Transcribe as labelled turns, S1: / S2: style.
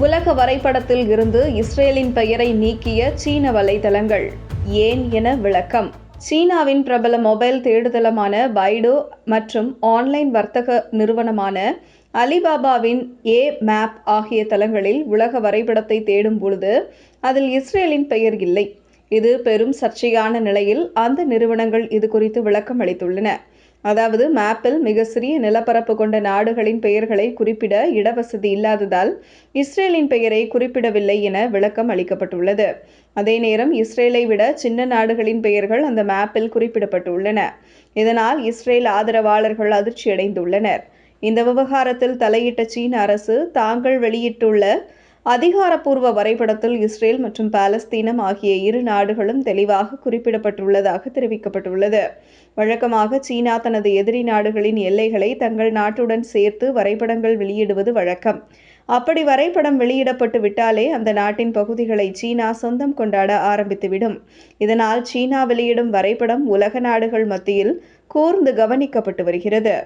S1: உலக வரைபடத்தில் இருந்து இஸ்ரேலின் பெயரை நீக்கிய சீன வலைதளங்கள். ஏன் என விளக்கம். சீனாவின் பிரபல மொபைல் தேடுதளமான பைடோ மற்றும் ஆன்லைன் வர்த்தக நிறுவனமான அலிபாபாவின் ஏ மேப் ஆகிய தளங்களில் உலக வரைபடத்தை தேடும் பொழுது அதில் இஸ்ரேலின் பெயர் இல்லை. இது பெரும் சர்ச்சையான நிலையில் அந்த நிறுவனங்கள் இது குறித்து விளக்கம் அளித்துள்ளன. அதாவது மேப்பில் மிக சிறிய நிலப்பரப்பு கொண்ட நாடுகளின் பெயர்களை குறிப்பிட இடவசதி இல்லாததால் இஸ்ரேலின் பெயரை குறிப்பிடவில்லை என விளக்கம் அளிக்கப்பட்டுள்ளது. அதே நேரம் இஸ்ரேலை விட சின்ன நாடுகளின் பெயர்கள் அந்த மேப்பில் குறிப்பிடப்பட்டுள்ளன. இதனால் இஸ்ரேல் ஆதரவாளர்கள் அதிர்ச்சியடைந்துள்ளனர். இந்த விவகாரத்தில் தலையிட்ட சீன அரசு தாங்கள் வெளியிட்டுள்ள அதிகாரப்பூர்வ வரைபடத்தில் இஸ்ரேல் மற்றும் பாலஸ்தீனம் ஆகிய இரு நாடுகளும் தெளிவாக குறிப்பிடப்பட்டுள்ளதாக தெரிவிக்கப்பட்டுள்ளது. வழக்கமாக சீனா தனது எதிரி நாடுகளின் எல்லைகளை தங்கள் நாட்டுடன் சேர்த்து வரைபடங்கள் வெளியிடுவது வழக்கம். அப்படி வரைபடம் வெளியிடப்பட்டு விட்டாலே அந்த நாட்டின் பகுதிகளை சீனா சொந்தம் கொண்டாட ஆரம்பித்துவிடும். இதனால் சீனா வெளியிடும் வரைபடம் உலக நாடுகள் மத்தியில் கூர்ந்து கவனிக்கப்பட்டு வருகிறது.